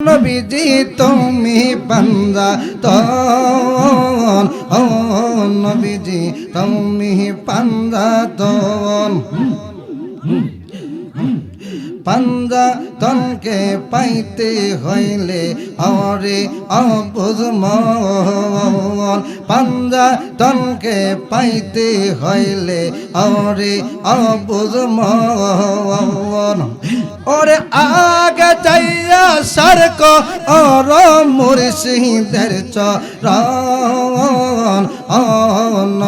নবীজি, তুমি পাঞ্জা তন। নবীজি, তুমি পাঞ্জা তন। পাঞ্জা তনকে পাইতে হইলে অরে অবুজ মন। পাঞ্জা তনকে পাইতে হইলে অরে অবুজ মন। ওরে আগে যাইয়া সরক অর মুর্শিদের চরণ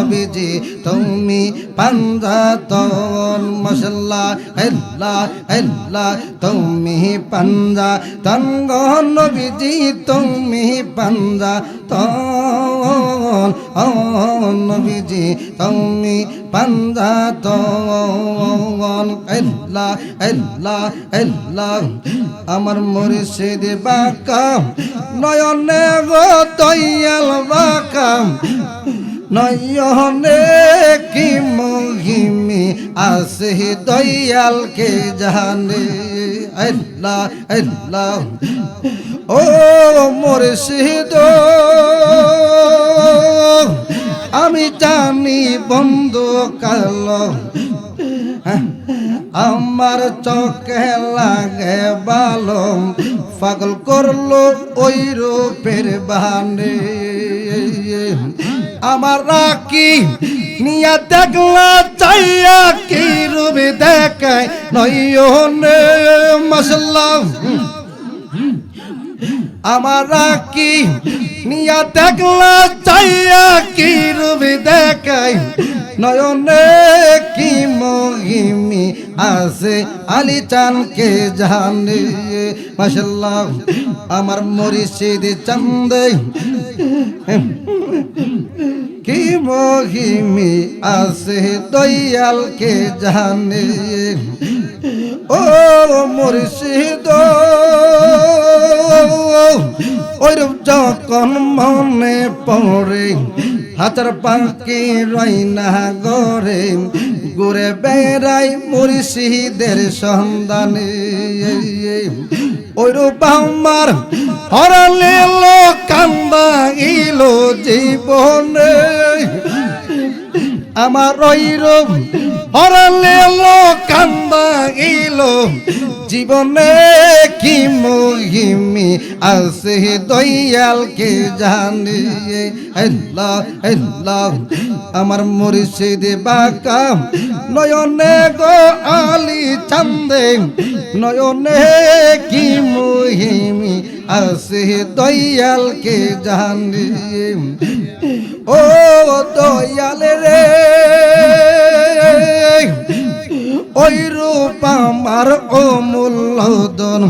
নবীজি তুমি পাঞ্জা তন মশলা হেল্লা হেল্লা, তুমি পাঞ্জা তঙ্গ নবীজি, তুমি পাঞ্জা তন নবীজি, তুমি পাঞ্জা তন, হেল্লা হেল্লা হেল্লা। আমার মুর্শিদ বাকা, নয়নে গো দয়াল বাকা। নয়নে কি মহিমি আসে দয়ালকে জানে। আল্লাহ আল্লাহ। ও মুর্শিদ, আমি জানি বন্ধু কালো। আমার চোখে লাগে ভালো পাগল করল ওই রূপের বানে আমার রাখি, নিয়া দেখলা চাইয়া কি রূপে দেখায়? নয়নে মশলা আমার রাখি, নিয়া দেখলা চাইয়া কি রূপে দেখায়? নয়নে কি আছে আলি চানকে জানে মাসাল্লাহ আমার মরিষিদ চান্দে। কি মহিমি আছে দয়ালকে জানে ও মুর্শিদ, ওইরূপ যখন মনে পড়ে হাতের পাখি রইনা গরে ঘুরে বেড়াই মুর্শিদের সন্ধানে। ওইরূপ আমার হরালে কান্দা ইলো জীবনে। আমার ওইরূপ হরালে কান্দা ইলো জীবনে কি মহিমি আছে দয়ালকে জানি আল্লাহ আল্লাহ আমার মুর্শিদ বাকা। নয়নে গো আলি চান্দে নয়নে কি মহিমি আছে দয়ালকে জানি। ও দয়াল রে। ওই রূপ আমার অমূল্যদন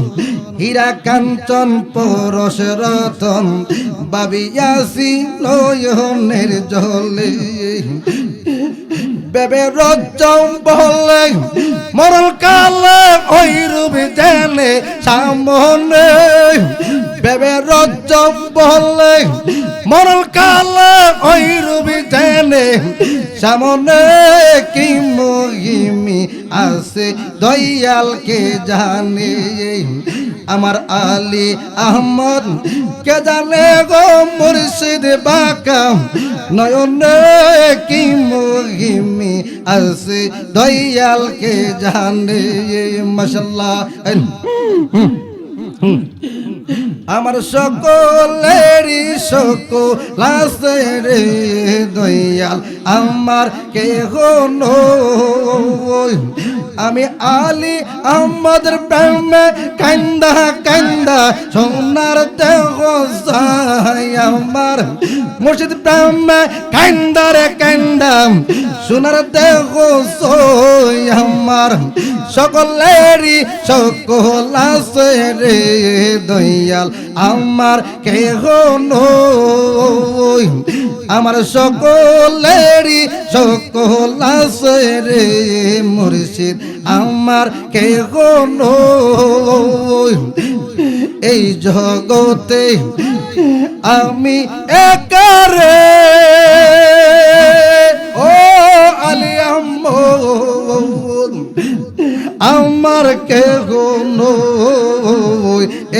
হীরা কাঞ্চন পরশ রতন, বাবিয়াসি লয়নের জলে বেবে রজম বলে মরল কালে ওই রূপ জেনে সামনে। বেবে রজম বলে মরল কালে ওই রূপ জেনে সামনে। কি মহিমি আছে, দয়ালকে জানে। আমার আলী আহমদ, কে জানে গো মুর্শিদ বাকা? নয়নে কি মহিমি দয়াল কে জানে, মশাল্লাহ। আমার সকলেরই সকল আছে রে দয়াল, আমার কে আমি আলি আমাদের প্রেমে কান্দা কান্দা সোনার দেহ আমার মুর্শিদ প্রেমে কান্দা রে কান্দা সোনার দেহ আমার, সকলেরই সকল আছে রে দয়াল, আমার কেহ নই। আমার সকলেরই সকল আছে রে মুর্শিদ আমার নই এই জগতে আমি একারে। ও আলিয়াম আমার কে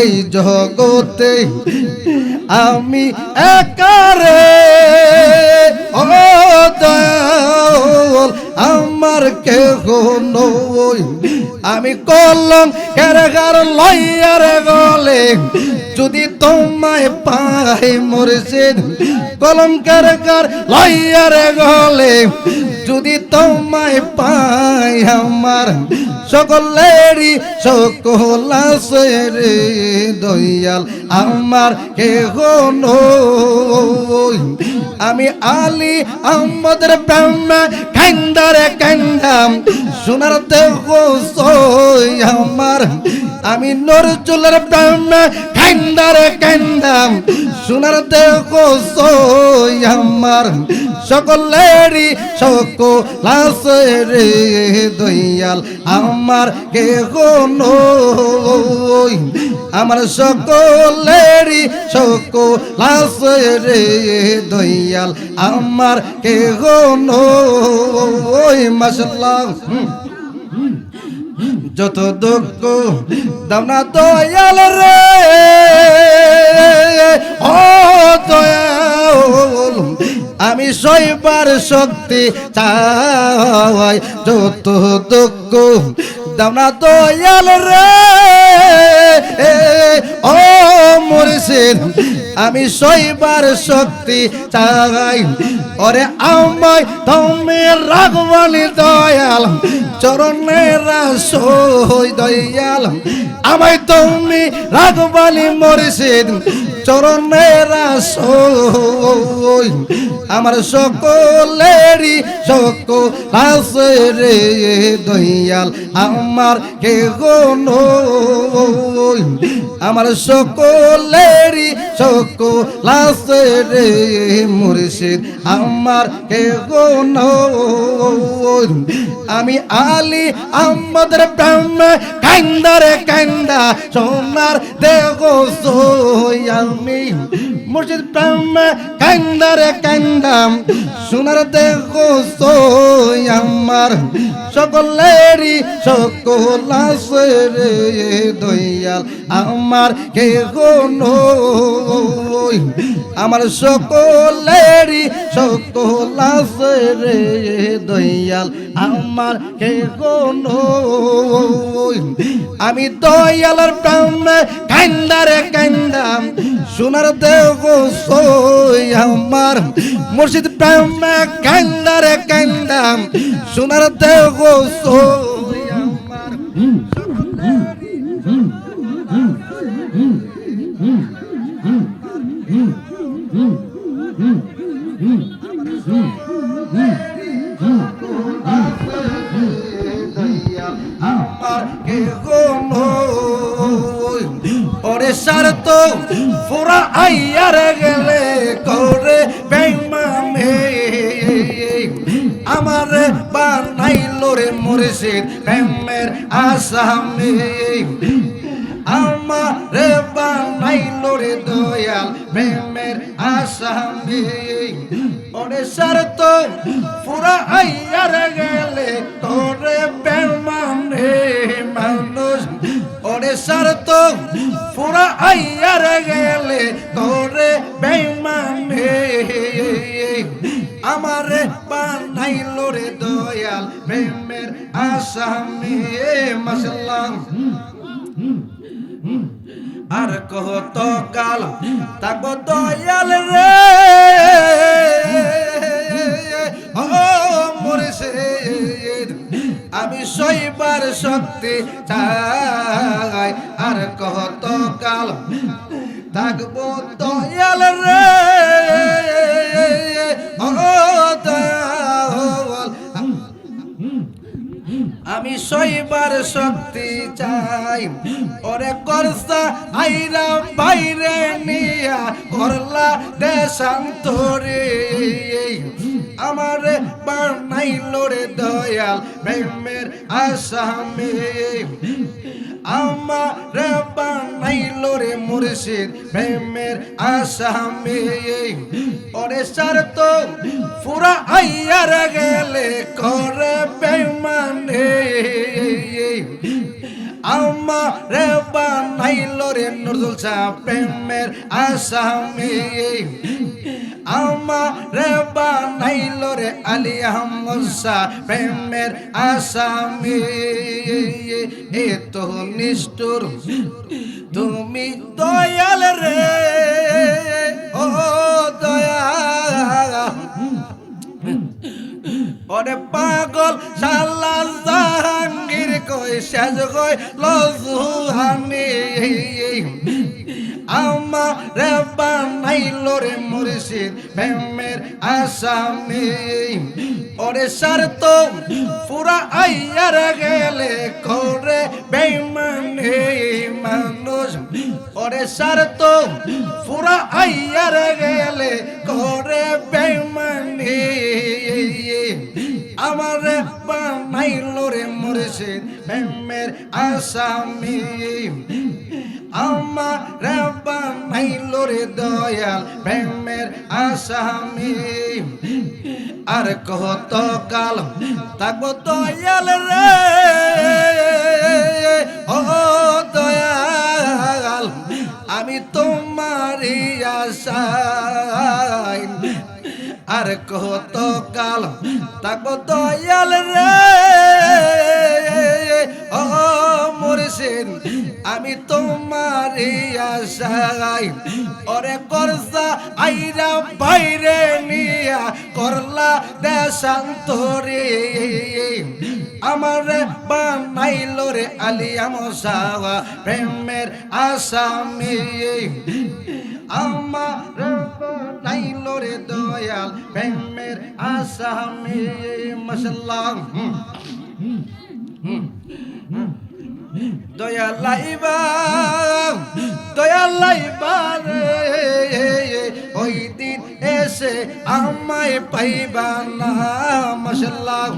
এই জগতে আমি একারে। ও দয়াল আমার কেহ নই। আমি কলম কেরাগার লইয়ার গলে, যদি তোমায় পাই মরেছে কলম কেরাগার লইয়ার গলে যদি তোমায় পাই আমার সকলেরই সকল রে দয়াল, আমার কে আমি আলী আমাদের ব্রহ্মা কান্দারে কান্দাম, সোনার দেহ সই আমি নরচুলের ব্রহ্মা কান্দারে কান্দাম। সোনার দেহ সই আমার সকলেরই সকল আছে রে দয়াল। আমার কেহ নই, আমার সকলেরই সকল আছে রে দয়াল। আমার কেহ নই মাসাল্লাহ যত দুঃখ, দামনা দয়াল রে। ও দয়াল, আমি সইবার শক্তি চাই। যত দুঃখ, দামনা দয়াল রে। ও মুর্শিদ, আমি সইবার শক্তি চাই। ওরে আমায় তুমি রাগবানি দয়াল চরণেরা দয়াল আমায় তুমি রাগবালি মুর্শিদ চরণেরা আমার সকলেরই সকল রে দয়াল, আমার কে আমার সকলেরই সকল রে মুর্শিদ, আমার কে আমি আলী আমাদের ব্রহ্ম কান্দারে কান্দা সোনার দেহ আমি। মুর্শিদ ব্রহ্ম কান্দারে কান্দাম সোনার দেহ আমার। সকলেরই সকল আছে দয়াল আমার কে আমার সকলেরই সকল আছে রে দয়াল আমার নই আমি দয়ালের প্রাণ কান্দারে কান্দাম সোনার সই আমার মুর্শিদ প্রাণ কান্দারে কান্দাম সোনার দেহ সই কে নই পুরা আইয়ার গেলে করে বেমানে আমার বানাইল রে মুর্শিদ প্রেমের আসামে আমার দয়াল প্রেমের আসামে ওরে সারত পুরা আইয়ার গেলে করে বেমানে মানুষ। ওরে সারত পুরা আইয়ার গেলে করে বেমানে। আমারে বানাইল রে দয়াল প্রেমের আসামে মাসাল্লাহ আর কত কাল তাকো দয়াল রে। ও আমি সইবার শক্তি চাই। আর কত কাল সইবার শক্তি চাই। ওরে করসা আইরা বাইরে নিয়া করলা দেশান্তরে। আমার বানাইল রে দয়াল প্রেমের আসামে আমার বানাইল রে মুর্শিদ প্রেমের আসামে ওরে সারত পুরা আইয়ার গেলে করে বেমানে আমার বানাইল রে শাহ প্রেমের আসামি আমার বানাইল রে আলী আহমদ শাহ প্রেমের আসামি এ তো নিষ্ঠুর, তুমি দয়াল রে। ও দয়াল। ওরে পাগল শালা জাহাঙ্গীর কই শেষ কই লজুহানি? আমার বানাইল রে মুর্শিদ, প্রেমের আসামি ওরে সার তো পুরা আইয়ার গেলে করে বেমানে মানুষ। ওরে সার তো পুরা আইয়ার গেলে করে বেমানে আমার বানাইল রে মুর্শিদ প্রেমের আসামি। আমার বানাইল রে দয়াল প্রেমের আসামি। আর কত কাল থাকব দয়াল রে? ও দয়াল, আমি তোমারই আশায় আর কত কাল থাকব দয়াল রে। আমি তোমার আশাই ওরে করসা আইরা বাইরে নিয়া করলা দেশান্তরে। আমার বানাইল রে আলিয়া মশাওয়া প্রেমের আসামি। আমার বানাইল রে দয়াল, প্রেমের আসামি। মশাল্লাহ দয়া লাইবা দয়া লাইবা। এসে আমায় পাইবা না মশাল্লাহ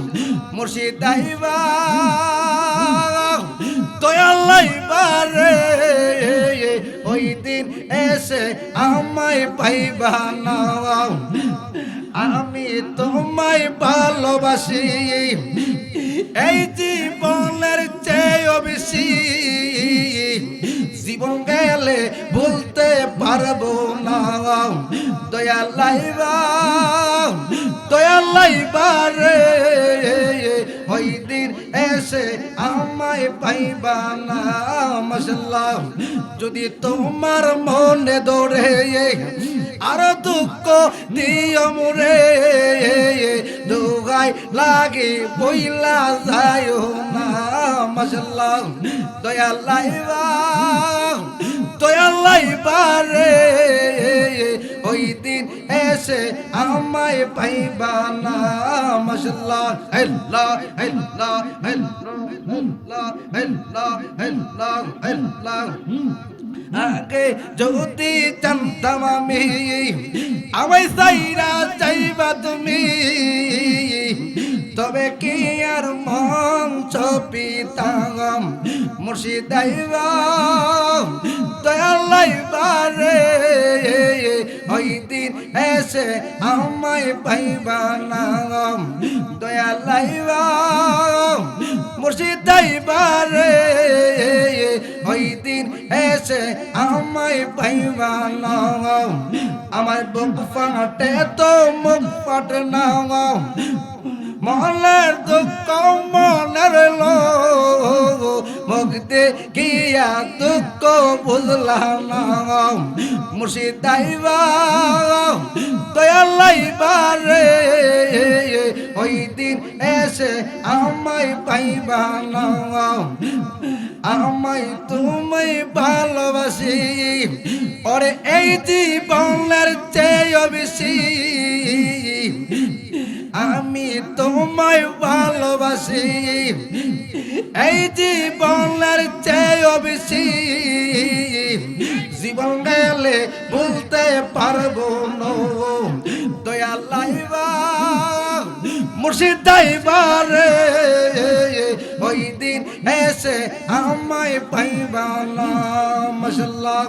মুর্শিদ আইবা দয়া লাইবা রে। ওই দিন এসে আমায় পাইবা না। আমি তোমায় ভালোবাসি, এই জীবনের চেয়ে বেশি। জীবন গেলে বলতে পারব না। দয়া লাইবা দয়া লাইবা রে। ওই এসে আমায় পাইবা না মশলা যদি তোমার মনে দৌড়ে আর দুঃখ দিও মোরে। দুগাই লাগে বইলা যায় না মশলা দয়া লাইবা দয়া লাইবা রে ওই দিন এসে আমায় পাইবা না মশলা হেল্লা হেল্লা হেল্লা হেল্লা হেল্লা হেল্লা। আগে যদি জানতাম আমি, আমায় সাইরা চাইবা তুমি। পিতাম মুর্শিদাইবা দয়ালাইবা রে ওই দিন এসে আমায় পাইবা না দয়ালাইবা মুর্শিদাইবা রে ওই দিন এসে আমায় পাইবা না আমার বুক ফাটে তো মুখ ফাটে না মনের দুঃখ মনের মুক্তি কিয়া দুঃখ বুঝলাম। না মুর্শিদাইবা দয়ালাইবা রে। ওই দিন এসে আমায় পাইবা না। আমায় তুমি ভালোবাসি। ওরে এই জীবনের চেয়ে বেশি। আমি তোমায় ভালোবাসি। এই জীবনের চেয়ে বেশি জীবন গেলে বলতে পারব না। দয়া লাইবা, মুর্শিদ দাইবার ওই দিন এসে আমায় পাইবা না মশাল্লাহ